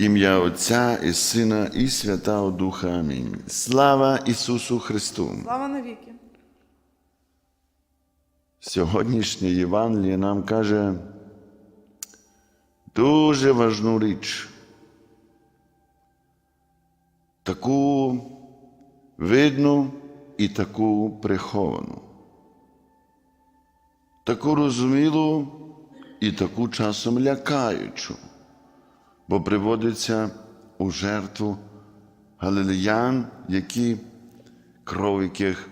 Ім'я Отця і Сина, і Святого Духа. Амінь. Слава Ісусу Христу! Слава навіки. Сьогоднішнє Євангеліє нам каже дуже важну річ. Таку видну і таку приховану. Таку розумілу і таку часом лякаючу, бо приводиться у жертву галилеян, які кров яких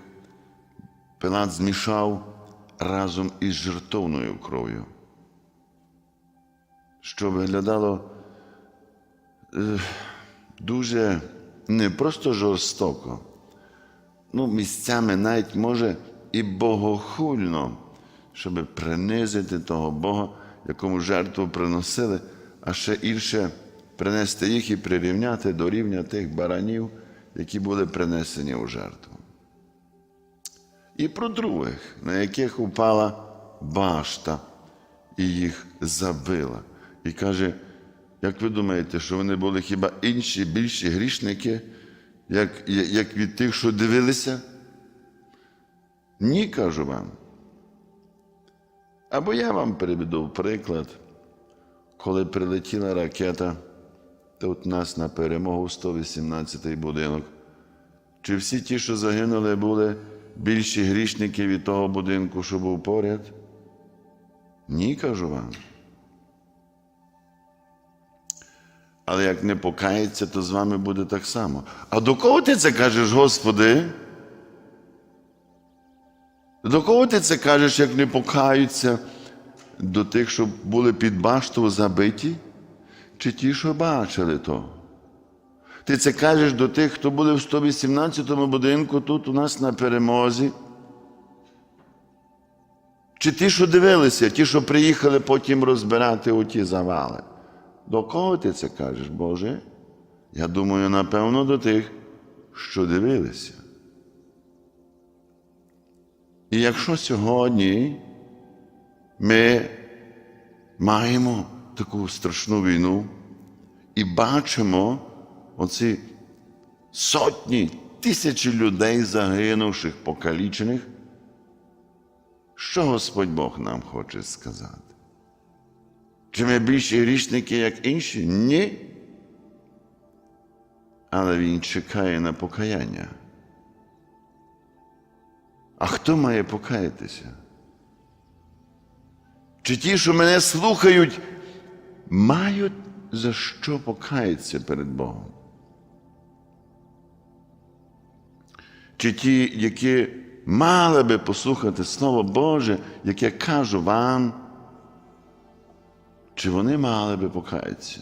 Пилат змішав разом із жертовною кров'ю, що виглядало е, дуже не просто жорстоко, ну, місцями навіть може і богохульно, щоб принизити того Бога, якому жертву приносили, а ще інше принести їх і прирівняти до рівня тих баранів, які були принесені у жертву і про других, на яких упала башта і їх забила. І каже, як ви думаєте, що вони були хіба інші, більші грішники, як, як від тих, що дивилися? Ні, кажу вам. Або я вам приведу приклад, коли прилетіла ракета тут нас на перемогу 118-й будинок. Чи всі ті, що загинули, були більші грішники від того будинку, що був поряд? Ні, кажу вам. Але як не покається, то з вами буде так само. А до кого ти це кажеш, Господи? До кого ти це кажеш, як не покаються? До тих, що були під башту забиті? Чи ті, що бачили то? Ти це кажеш до тих, хто були в 118-му будинку тут у нас на перемозі? Чи ті, що дивилися, ті, що приїхали потім розбирати оті завали? До кого ти це кажеш, Боже? Я думаю, напевно, до тих, що дивилися. І якщо сьогодні ми маємо таку страшну війну і бачимо, оці сотні, тисячі людей загинувших, покалічених, що Господь Бог нам хоче сказати? Чи ми більші грішники, як інші? Ні. Але Він чекає на покаяння. А хто має покаятися? Чи ті, що мене слухають, мають за що покаятися перед Богом? Чи ті, які мали би послухати Слово Боже, яке кажу вам, чи вони мали би покаятися,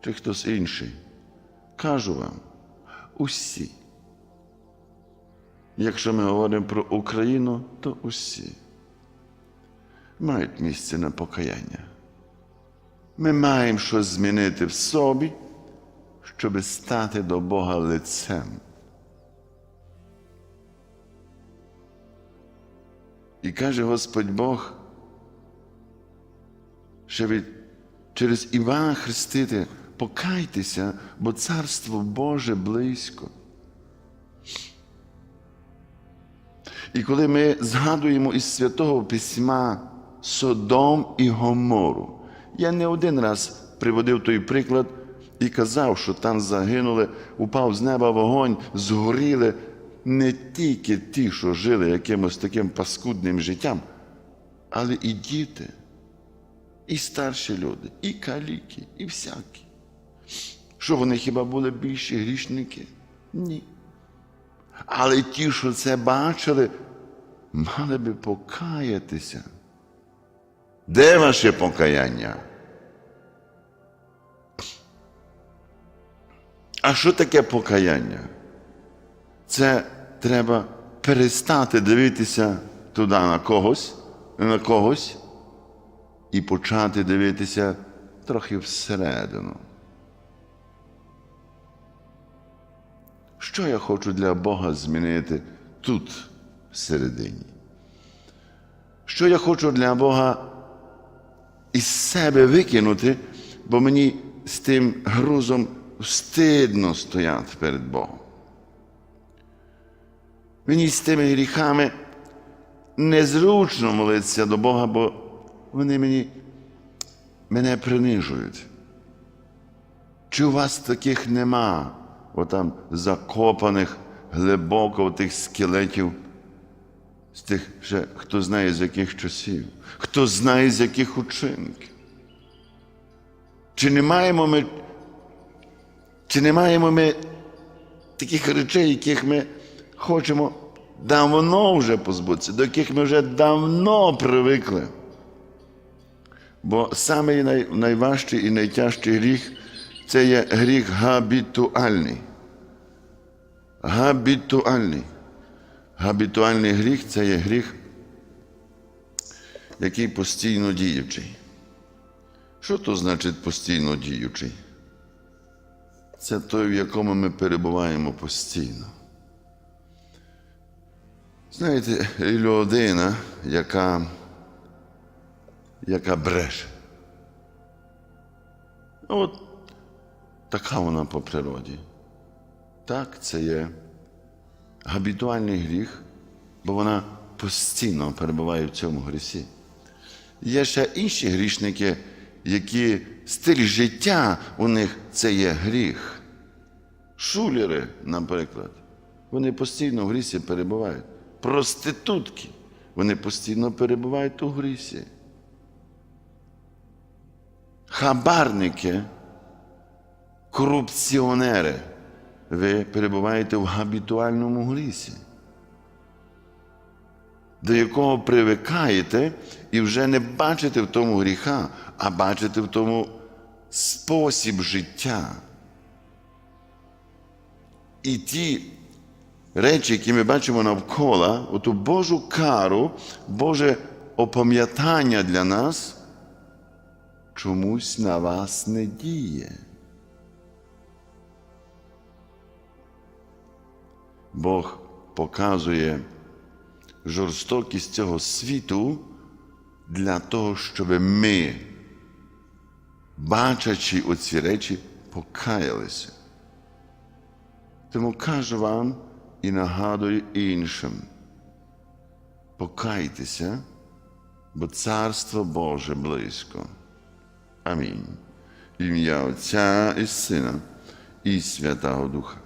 чи хтось інший? Кажу вам, усі. Якщо ми говоримо про Україну, то усі мають місце на покаяння. Ми маємо щось змінити в собі, щоб стати до Бога лицем. І каже Господь Бог, що від, через Івана Хрестити покайтеся, бо Царство Боже близько. І коли ми згадуємо із Святого Письма Содом і Гомору, я не один раз приводив той приклад і казав, що там загинули, упав з неба вогонь, згоріли не тільки ті, що жили якимось таким паскудним життям, але і діти, і старші люди, і каліки, і всякі. Що вони хіба були більші грішники? Ні. Але ті, що це бачили, мали би покаятися. Де ваше покаяння? А що таке покаяння? Це треба перестати дивитися туди на когось, на когось і почати дивитися трохи всередину. Що я хочу для Бога змінити тут, всередині? Що я хочу для Бога із себе викинути, бо мені з тим грузом встидно стояти перед Богом. Мені з тими гріхами незручно молитися до Бога, бо вони мені, мене принижують. Чи у вас таких нема, отам закопаних глибоко в тих скелетів, з тих ще хто знає з яких часів, хто знає з яких учинків? Чи не маємо ми, чи не маємо ми таких речей, яких ми хочемо давно вже позбутися, до яких ми вже давно привикли? Бо саме най, найважчий і найтяжчий гріх це є гріх габітуальний. Габітуальний. Габітуальний гріх це є гріх, який постійно діючий. Що то значить постійно діючий? Це той, в якому ми перебуваємо постійно. Знаєте, людина, яка, яка бреше. От така вона по природі. Так, це є габітуальний гріх, бо вона постійно перебуває в цьому грісі. Є ще інші грішники, які стиль життя у них це є гріх. Шулери, наприклад, вони постійно в грісі перебувають. Проститутки, вони постійно перебувають у грісі. Хабарники, корупціонери, ви перебуваєте в габітуальному грісі, до якого привикаєте і вже не бачите в тому гріха, а бачите в тому спосіб життя. І ті речі, які ми бачимо навколо, оту Божу кару, Боже опам'ятання для нас, чомусь на вас не діє. Бог показує жорстокість цього світу для того, щоб ми, бачачи оці речі, покаялися. Тому кажу вам і нагадую іншим. Покайтеся, бо Царство Боже близько. Амінь. Ім'я Отця і Сина і Святого Духа.